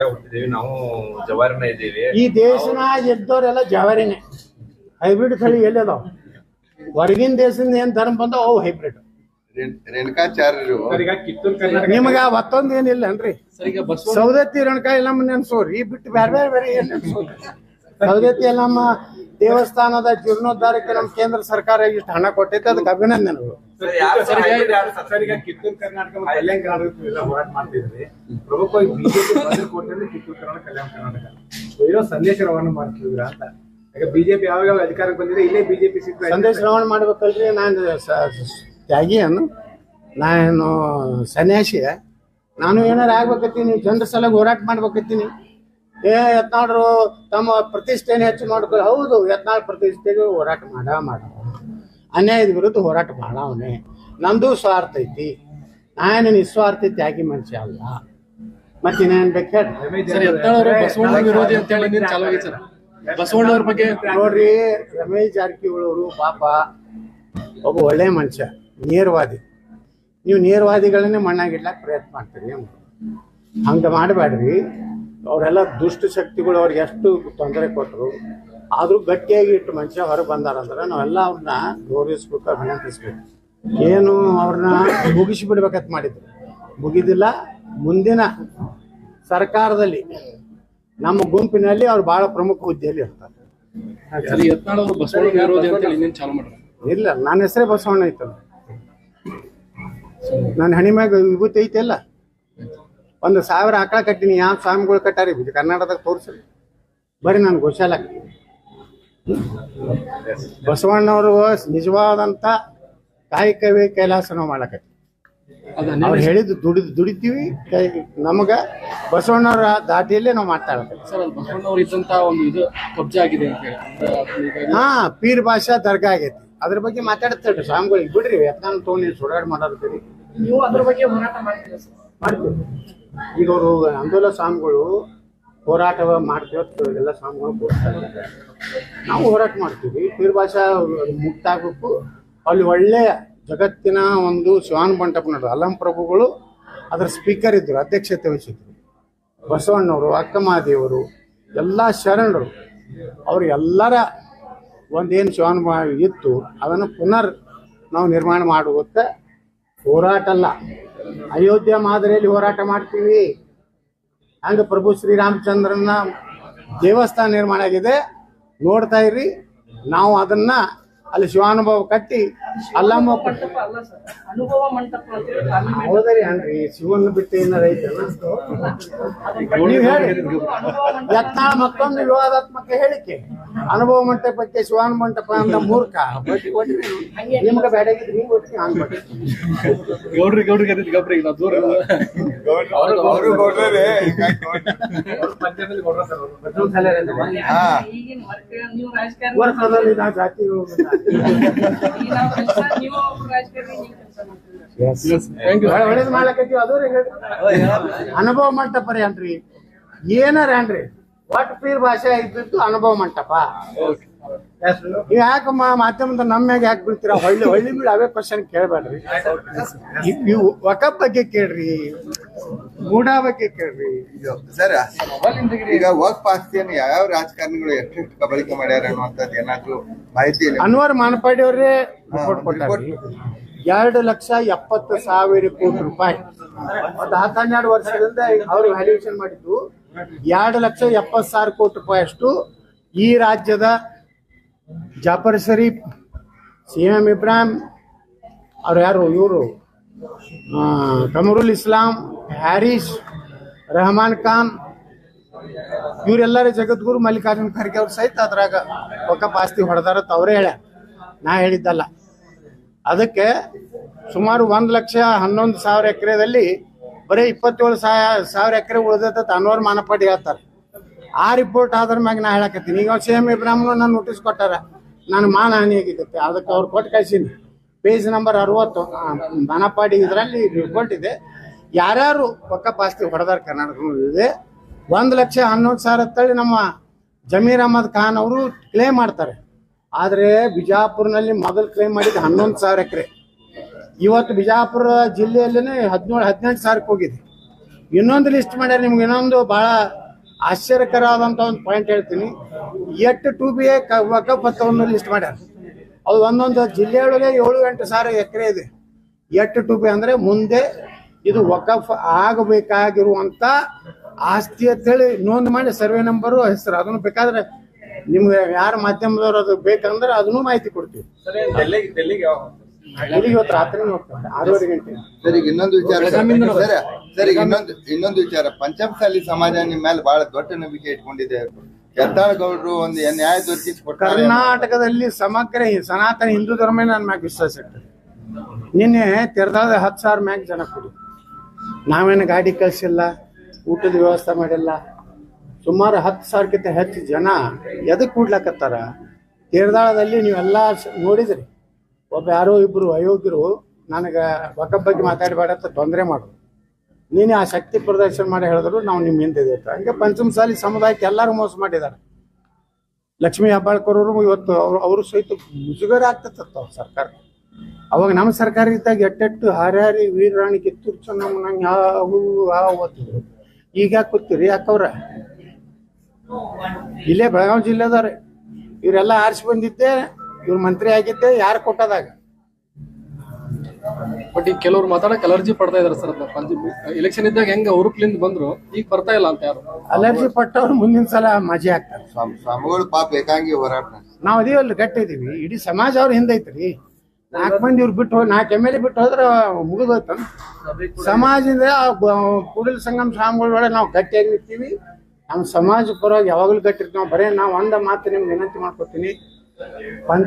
ಹುಟ್ಟಿದೀವಿ ನಾವು ಜವಾರಿನ ಇದ್ದೀವಿ. ಈ ದೇಶನಾಗ ಇದ್ದವರೆಲ್ಲ ಜವಾರಿನೇ ಹೈಬ್ರಿಡ್ ತಳಿ ಎಲ್ಲಿ ಅದಾವ? ಹೊರಗಿನ ದೇಶದಿಂದ ಏನ್ ಧರ್ಮ ಬಂದ ಅವು ಹೈಬ್ರಿಡ್. ರೇಣ್- ರೇಣುಕಾಚಾರ್ಯರು. ನಿಮಗ ಮತ್ತೊಂದ್ ಏನಿಲ್ಲ ಅನ್ರಿ ಸೌದತ್ತಿ ರೇಣುಕಾ ಎಲ್ಲಮ್ಮ ನೆನ್ಸೋರಿ. ಬಿಟ್ಟು ಬೇರೆ ಬೇರೆ ಬೇರೆ ಏನ್ ನೆನ್ಸೋರಿ? ಸೌದತ್ತಿ ಎಲ್ಲಮ್ಮ ದೇವಸ್ಥಾನದ ಜೀರ್ಣೋದ್ಧಾರಕ್ಕೆ ನಮ್ಮ ಕೇಂದ್ರ ಸರ್ಕಾರ ಇಷ್ಟು ಹಣ ಕೊಟ್ಟೈತೆ ಅದಕ್ಕೆ ಅಭಿನಂದನೆಗಳು. ಸರ್, ಈಗ ಕಿತ್ತೂರು ಕರ್ನಾಟಕ ಮತ್ತು ಕಲ್ಯಾಣ ಕರ್ನಾಟಕ ಎಲ್ಲ ಹೋರಾಟ ಮಾಡ್ತಿದ್ರಿ ಪ್ರಮುಖವಾಗಿ ಬಿಜೆಪಿ ಬಂದು ಕೊಟ್ಟಿದ್ರೆ ಕಿತ್ತೂರು ಕರ್ನಾಟಕ ಕಲ್ಯಾಣ ಕರ್ನಾಟಕ. ಇರೋ ಸಂದೇಶ ರವಾನೆ ಮಾಡ್ತಿದ್ರ ಅಂತ. ಈಗ ಬಿಜೆಪಿ ಯಾವಾಗ ಯಾವಾಗ ಅಧಿಕಾರಕ್ಕೆ ಬಂದಿದೆ ಇಲ್ಲೇ ಬಿಜೆಪಿ ಸಿಕ್ಕ ಸಂದೇಶ ರವಾನೆ ಮಾಡ್ಬೇಕಲ್ರಿ ನಾನು ತ್ಯಾಗಿ ಅನ್ನು. ತ್ಯಾಗಿಯನ್ನು ನಾನು ಸನ್ಯಾಸಿ. ನಾನು ಏನಾರ ಆಗ್ಬೇಕತ್ತೀನಿ ಜನರ ಸಲ ಹೋರಾಟ ಮಾಡ್ಬೇಕತ್ತೀನಿ. ಏ ಯತ್ನಾಳ್ರು ತಮ್ಮ ಪ್ರತಿಷ್ಠೆನ ಹೆಚ್ಚು ಮಾಡ್ಕೊಳ್ಳಿ ಹೌದು ಯತ್ನಾಳ್ ಪ್ರತಿಷ್ಠೆಗೆ ಹೋರಾಟ ಮಾಡ ಮಾಡ. ಅನ್ಯಾಯದ ವಿರುದ್ಧ ಹೋರಾಟ ಮಾಡವನೆ ನಂದು ಸ್ವಾರ್ಥ ಐತಿ. ನಾನು ನಿಸ್ವಾರ್ಥ ತ್ಯಾಗಿ ಮನುಷ್ಯ ಅಲ್ಲ. ಬೇಕು ಅವರು ಬಸವಣ್ಣ ವಿರೋಧಿ ಅಂತ ಹೇಳಿ ನೀನು ಚಾಲು ಆಗೈತೆ ಸರ್. ಬಸವಣ್ಣವ್ರ ಬಗ್ಗೆ ನೋಡ್ರಿ ರಮೇಶ್ ಜಾರಕಿಹೊಳಿ ಅವರು ಪಾಪ ಒಬ್ಬ ಒಳ್ಳೆ ಮನುಷ್ಯ ನೇರವಾದಿ. ನೀವು ನೇರವಾದಿಗಳನ್ನೇ ಮಣ್ಣಾಗಿಡ್ಲಕ್ಕೆ ಪ್ರಯತ್ನ ಮಾಡ್ತೀರಿ ಹಂಗೆ ಮಾಡಬೇಡ್ರಿ. ಅವರೆಲ್ಲ ದುಷ್ಟ ಶಕ್ತಿಗಳು ಅವ್ರಿಗೆ ಎಷ್ಟು ತೊಂದರೆ ಕೊಟ್ಟರು ಆದರೂ ಗಟ್ಟಿಯಾಗಿ ಇಟ್ಟು ಮನುಷ್ಯ ಹೊರಗೆ ಬಂದಾರಂದ್ರೆ ನಾವೆಲ್ಲ ಅವ್ರನ್ನ ಗೌರವಿಸ್ಬೇಕು ಅಭಿನಂದಿಸ್ಬೇಕು. ಏನು ಅವ್ರನ್ನ ಮುಗಿಸಿ ಬಿಡ್ಬೇಕಂತ ಮಾಡಿದ್ರು. ಮುಗಿದಿಲ್ಲ ಮುಂದಿನ ಸರ್ಕಾರದಲ್ಲಿ ನಮ್ಮ ಗುಂಪಿನಲ್ಲಿ ಅವ್ರು ಬಹಳ ಪ್ರಮುಖ ಹುದ್ದೆಯಲ್ಲಿ ಇರ್ತಾರೆ. ಇಲ್ಲ ನನ್ನ ಹೆಸರೇ ಬಸವಣ್ಣ ಐತಲ್ಲ. ನನ್ನ ಹಣಿ ಮ್ಯಾಗ ವಿಭೂತಿ ಐತೆಲ್ಲ. ಒಂದು ಸಾವಿರ ಆಕಳ ಕಟ್ಟಿನಿ ಯಾವ ಸ್ವಾಮಿಗಳು ಕಟ್ಟಾರಿ? ಕರ್ನಾಟಕದಾಗ ತೋರಿಸ್ರಿ ಬರೀ ನಾನು ಗೋಶಾಲ ಬಸವಣ್ಣವರು ನಿಜವಾದಂಥ ಕಾಯಕವೇ ಕೈಲಾಸ ನಾವು ಮಾಡಕತ್ತಿ ಅವ್ರು ಹೇಳಿದ್ದು ದುಡಿದು ದುಡಿತೀವಿ ಕೈ ನಮಗ ಬಸವಣ್ಣವರ ದಾಟಿಯಲ್ಲೇ ನಾವು ಮಾಡ್ತಾ ಸರ್ ಅದು ಇದ್ದಂತ ಒಂದು ಇದು ಅಂತ ಹೇಳಿ. ಅಂದ್ರೆ ಅದು ಹಾ ಪೀರ್ ಭಾಷಾ ದರ್ಗಾ ಆಗೈತಿ. ಅದ್ರ ಬಗ್ಗೆ ಮಾತಾಡ್ತೇವೆ ಸ್ವಾಮಿಗಳಿಗೆ ಬಿಡ್ರಿ ಯತ್ನ ತೊಗೊಂಡು ಸುಡಾಡ್ ಮಾಡೋದ್ರಿ ನೀವು ಅದ್ರ ಬಗ್ಗೆ ಹೋರಾಟ ಮಾಡ್ತೀರಾ ಸರ್? ಮಾಡ್ತೀವಿ. ಈಗ ಅವರು ಅಂದೋಲ ಸ್ವಾಮಿಗಳು ಹೋರಾಟ ಮಾಡ್ತೀವಿ ಎಲ್ಲ ಸ್ವಾಮಿಗಳು ಇದ್ದಾರೆ. ನಾವು ಹೋರಾಟ ಮಾಡ್ತೀವಿ. ಪೀರ್ ಭಾಷಾ ಮುಕ್ತ ಆಗ್ಬೇಕು. ಅಲ್ಲಿ ಒಳ್ಳೆಯ ಜಗತ್ತಿನ ಒಂದು ಶಿವಾನ್ ಮಂಟಪ ನೋಡ್ರಿ ಅಲ್ಲಂ ಪ್ರಭುಗಳು ಅದರ ಸ್ಪೀಕರ್ ಇದ್ರು, ಅಧ್ಯಕ್ಷತೆ ವಹಿಸಿದ್ರು. ಬಸವಣ್ಣವರು, ಅಕ್ಕಮಹಾದೇವರು, ಎಲ್ಲ ಶರಣರು, ಅವರು ಎಲ್ಲರ ಒಂದೇನು ಶಿವಾನ್ ಇತ್ತು, ಅದನ್ನು ಪುನರ್ ನಾವು ನಿರ್ಮಾಣ ಮಾಡುವಂತ ಹೋರಾಟ ಅಲ್ಲ ಅಯೋಧ್ಯೆ ಮಾದರಿಯಲ್ಲಿ ಹೋರಾಟ ಮಾಡ್ತೀವಿ. ಹಂಗೆ ಪ್ರಭು ಶ್ರೀರಾಮಚಂದ್ರನ ದೇವಸ್ಥಾನ ನಿರ್ಮಾಣ ಆಗಿದೆ. ನೋಡ್ತಾ ಇರಿ ನಾವು ಅದನ್ನ ಅಲ್ಲಿ ಶಿವಾನುಭವ ಕಟ್ಟಿ ಅಲ್ಲಮ್ಮ ಹೌದರಿ ಹಂಗ್ರಿ ಶಿವನ್ ಬಿಟ್ಟು ಏನಾರ ನೀವು ಹೇಳಿ. ಯತ್ನಾಳ ಮತ್ತೊಂದು ವಿವಾದಾತ್ಮಕ ಹೇಳಿಕೆ. ಅನುಭವ ಮಂಟಪಕ್ಕೆ ಶಿವಾನ ಮಂಟಪ ಅಂತ ಮೂರ್ಖ. ನಿಮ್ಗೆ ಬೇಡ ಗೌಡ್ರಿ ಗೌಡ್ರಿ ಗೌಡ್ರಿ ದೂರ ಒಳ್ಳೇದು ಮಾಡ್ಲಕತ್ತೀವಿ ಅದು ಅನುಭವ ಮಂಟಪ ರೀ ಅನ್ರಿ ಏನಾರ ಅನ್ರಿ ಒಟ್ಟು ಪೀರ್ ಭಾಷೆ ಇದ್ದಿತ್ತು ಅನುಭವ ಮಂಟಪ. ಈಗ ಯಾಕೆ ಮಾ- ಮಾಧ್ಯಮದ ನಮ್ಮ ಮ್ಯಾಗ ಯಾಕೆ ಬೀಳ್ತೀರಾ? ಹೊಳ್ಳಿ ಹೊಳ್ಳಿ ಬೀಳ ಅವೇ ಕ್ವಶನ್ ಕೇಳಬೇಡ್ರಿ. ಇವು ಒಕಪ್ ಬಗ್ಗೆ ಕೇಳ್ರಿ. ಮೂಡಾ ಬಗ್ಗೆ ಕೇಳ್ರಿ. ಇದು ಸರ್ ಈಗ ವಕ್ ಆಸ್ತಿಯನ್ನು ಯಾವ್ಯಾವ ರಾಜಕಾರಣಿಗಳು ಎಷ್ಟೆಷ್ಟು ಕಬಳಿಕೆ ಮಾಡ್ಯಾರ ಅನ್ನುವಂಥದ್ದು ಏನಾದ್ರು ಮಾಹಿತಿ ಅನ್ವರ್ ಮಾನಪಾಡಿ ಅವರೇ ರಿಪೋರ್ಟ್ ಕೊಟ್ಟಾರಿ ಎರಡು ಲಕ್ಷ ಎಪ್ಪತ್ತು ಸಾವಿರ ಕೋಟಿ ರೂಪಾಯಿ. ಒಂದು ಹತ್ತು ಹನ್ನೆರಡು ವರ್ಷದಿಂದ ಅವರು ವ್ಯಾಲ್ಯೂಯೇಷನ್ ಮಾಡಿದ್ದು. ಎರಡು ಲಕ್ಷ ಎಪ್ಪತ್ತು ಸಾವಿರ ಕೋಟಿ ರೂಪಾಯಿ ಅಷ್ಟು ಈ ರಾಜ್ಯದ ಜಾಫರ್ ಶರೀಫ್ ಸಿ ಎಂ ಇಬ್ರಾಹಿಂ, ಅವ್ರು ಯಾರು ಇವರು? ಕಮರುಲ್ ಇಸ್ಲಾಂ ಹ್ಯಾರಿಸ್ ರೆಹಮಾನ್ ಖಾನ್, ಇವರೆಲ್ಲರ ಜಗದ್ಗುರು ಮಲ್ಲಿಕಾರ್ಜುನ ಖರ್ಗೆ ಅವ್ರು ಸಹಿತ ಅದ್ರಾಗ ಒಕ್ಕಪ್ಪ ಆಸ್ತಿ ಹೊಡೆದಾರತ್ ಅವರೇ ಹೇಳ್ಯಾರ. ನಾ ಹೇಳಿದ್ದಲ್ಲ. ಅದಕ್ಕೆ ಸುಮಾರು ಒಂದು ಲಕ್ಷ ಹನ್ನೊಂದು ಸಾವಿರ ಎಕರೆದಲ್ಲಿ ಬರೀ ಇಪ್ಪತ್ತೇಳು ಸಾವಿರ ಎಕರೆ ಉಳಿದತ್ತ ಅನ್ವರ್ ಮಾನಪಾಡಿ ಹೇಳ್ತಾರೆ. ಆ ರಿಪೋರ್ಟ್ ಆದ್ರ ಮ್ಯಾಗ ನಾ ಹೇಳಕತ್ತೀನಿ. ಈಗ ಸಿ ಎಂ ಇಬ್ರಾಹಿಮ್ನು ನೋಟಿಸ್ ಕೊಟ್ಟಾರ. ನಾನು ಮಾನ ಹಾನಿ ಆಗಿದ್ದೆ. ಅದಕ್ಕೆ ಅವ್ರು ಕೊಟ್ಟು ಕಳಿಸೀನಿ ಪೇಜ್ ನಂಬರ್ ಅರವತ್ತು ಬನಪಾಡಿ ಇದರಲ್ಲಿ ರಿಪೋರ್ಟ್ ಇದೆ. ಯಾರ್ಯಾರು ಪಕ್ಕ ಪಾಸ್ತಿ ಹೊಡೆದಾರ ಇದೆ ಒಂದು ಲಕ್ಷ ಹನ್ನೊಂದು ಸಾವಿರ ತಳ್ಳಿ ನಮ್ಮ ಜಮೀರ್ ಅಹಮದ್ ಖಾನ್ ಅವರು ಕ್ಲೇಮ್ ಮಾಡ್ತಾರೆ. ಆದರೆ ಬಿಜಾಪುರ್ನಲ್ಲಿ ಮೊದಲು ಕ್ಲೇಮ್ ಮಾಡಿದ್ದು ಹನ್ನೊಂದು ಸಾವಿರ ಎಕರೆ. ಇವತ್ತು ಬಿಜಾಪುರ ಜಿಲ್ಲೆಯಲ್ಲೇ ಹದಿನೇಳು ಹದಿನೆಂಟು ಸಾವಿರಕ್ಕೆ ಹೋಗಿದೆ. ಇನ್ನೊಂದು ಲಿಸ್ಟ್ ಮಾಡ್ಯಾರ ನಿಮ್ಗೆ ಇನ್ನೊಂದು ಬಹಳ ಆಶ್ಚರ್ಯಕರವಾದಂತ ಒಂದು ಪಾಯಿಂಟ್ ಹೇಳ್ತೀನಿ. ಎಟ್ ಟು ಬಿ ಎ ಒಂದು ಲಿಸ್ಟ್ ಮಾಡ್ಯಾರ. ಅದು ಒಂದೊಂದು ಜಿಲ್ಲೆಯೊಳಗೆ ಏಳು ಎಂಟು ಸಾವಿರ ಎಕರೆ ಇದೆ. ಎಟ್ ಟು ಬಿ ಅಂದ್ರೆ ಮುಂದೆ ಇದು ವಕಫ್ ಆಗಬೇಕಾಗಿರುವಂತ ಆಸ್ತಿ ಅಂತೇಳಿ ನೋಂದು ಮಾಡಿ ಸರ್ವೆ ನಂಬರು ಹೆಸರು, ಅದನ್ನು ಬೇಕಾದ್ರೆ ನಿಮ್ಗೆ ಯಾರ ಮಾಧ್ಯಮದವ್ರು ಅದು ಬೇಕಂದ್ರೆ ಅದನ್ನು ಮಾಹಿತಿ ಕೊಡ್ತೀವಿ. ಸರಿ ಈಗ ಇನ್ನೊಂದು ವಿಚಾರ ಸರ್. ಬೆಳಗಾವಿಯಿಂದ ಸರ್ ಸರ್ ಈಗ ಇನ್ನೊಂದು ಇನ್ನೊಂದು ವಿಚಾರ. ಪಂಚಮಸಾಲಿ ಸಮಾಜ ನಿಮ್ಮ ಮೇಲೆ ಬಹಳ ದೊಡ್ಡ ನಂಬಿಕೆ ಇಟ್ಕೊಂಡಿದೆ. ಗೌಡ್ರು ಒಂದು ನ್ಯಾಯ ದೊರಕಿಸಿ ಕರ್ನಾಟಕದಲ್ಲಿ ಸಮಗ್ರ ಸನಾತನ ಹಿಂದೂ ಧರ್ಮ ನನ್ನ ಮ್ಯಾಗ ವಿಶ್ವಾಸ ಇರ್ತದೆ ನಿನ್ನೆ ತೆರೆದಾದ ಹತ್ತು ಸಾವಿರ ಮ್ಯಾಗ ಜನ ಕೊಡಿ. ನಾವೇನು ಗಾಡಿ ಕಳಿಸಿಲ್ಲ ಊಟದ ವ್ಯವಸ್ಥೆ ಮಾಡಿಲ್ಲ. ಸುಮಾರು ಹತ್ತು ಸಾವಿರಕ್ಕಿಂತ ಹೆಚ್ಚು ಜನ ಎದಕ್ಕೆ ಕೂಡ್ಲಕತ್ತಾರ? ತೀರ್ದಾಳದಲ್ಲಿ ನೀವೆಲ್ಲ ನೋಡಿದ್ರಿ. ಒಬ್ಬ ಯಾರೋ ಇಬ್ರು ಅಯೋಗ್ಯರು ನನಗೆ ಒಕ್ಕ ಬಗ್ಗೆ ಮಾತಾಡಬೇಡ ಅಂತ ತೊಂದರೆ ಮಾಡೋದು ನೀನೇ ಆ ಶಕ್ತಿ ಪ್ರದರ್ಶನ ಮಾಡಿ ಹೇಳಿದ್ರು ನಾವು ನಿಮ್ಮ ಹಿಂದೆ ಅಂತ. ಹಂಗೆ ಪಂಚಮಸಾಲಿ ಸಮುದಾಯಕ್ಕೆ ಎಲ್ಲರೂ ಮೋಸ ಮಾಡಿದ್ದಾರೆ. ಲಕ್ಷ್ಮೀ ಹೆಬ್ಬಾಳ್ಕರ್ ಅವರು ಇವತ್ತು ಅವರು ಅವರು ಸಹಿತ ಮುಜುಗರ ಆಗ್ತತ್ತ ಸರ್ಕಾರ. ಅವಾಗ ನಮ್ಮ ಸರ್ಕಾರ ಇದ್ದಾಗ ಎಟ್ಟೆಟ್ಟು ಹಾರ್ಯಾರಿ ವೀರರಾಣಿ ಕಿತ್ತೂರು ನಮ್ಮ ನಂಗೆ ಯಾವ ಓದ್ತಿದ್ರು ಈಗ ಯಾಕೆ ಕೂತೀರಿ ಯಾಕವ್ರ? ಇಲ್ಲೇ ಬೆಳಗಾವಿ ಜಿಲ್ಲೆದವ್ರೆ. ಇವರೆಲ್ಲ ಆರಿಸಿ ಬಂದಿದ್ದೆ. ಇವ್ರು ಮಂತ್ರಿ ಆಗಿದ್ದೆ ಯಾರು ಕೊಟ್ಟದಾಗ? ಬಟ್ ಈಗ ಕೆಲವ್ರು ಮಾತಾಡಕ್ ಅಲರ್ಜಿ ಪಡ್ತಾ ಇದಾರೆ ಸರ್ ಎಲೆಕ್ಷನ್ ಇದ್ದಾಗ ಹೆಂಗ ಹುರುಪ್ಲಿಂದ ಬಂದ್ರು? ಈಗ ಬರ್ತಾ ಇಲ್ಲ ಅಂತ ಯಾರು? ಅಲರ್ಜಿ ಪಟ್ಟವ್ರು ಮುಂದಿನ ಸಲ ಮಜೆ ಆಗ್ತಾರೆ. ಸ್ವಾಮಿ ಸ್ವಾಮಿಗಳು ಪಾಪ ಏಕಾಂಗಿ ಹೋರಾಟ. ನಾವು ಅದೀವಲ್ಲಿ ಗಟ್ಟಿ ಇದೀವಿ ಇಡೀ ಸಮಾಜ ಅವ್ರ ಹಿಂದೈತ್ರಿ ನಾಲ್ಕು ಮಂದಿ ಇವ್ರು ಬಿಟ್ಟು ಹೋಗಿ ನಾಲ್ಕು ಎಂ ಎಲ್ ಎ ಬಿಟ್ಟು ಹೋದ್ರೆ ಮುಗಿದೋಯ್ತ ಸಮಾಜದಿಂದ ಕೂಡಲ ಸಂಗಮ ಸ್ವಾಮಿಗಳೊಳಗೆ ನಾವು ಗಟ್ಟಿಯಾಗಿ ನಿಂತೀವಿ. ನಮ್ಮ ಸಮಾಜ ಪರವಾಗಿ ಯಾವಾಗಲೂ ಗಟ್ಟಿರ್ತೀವಿ. ನಾವು ಬರೇ ನಾವು ಒಂದ ಮಾತು ನಿಮ್ಗೆ ವಿನಂತಿ ಮಾಡ್ಕೊತೀನಿ.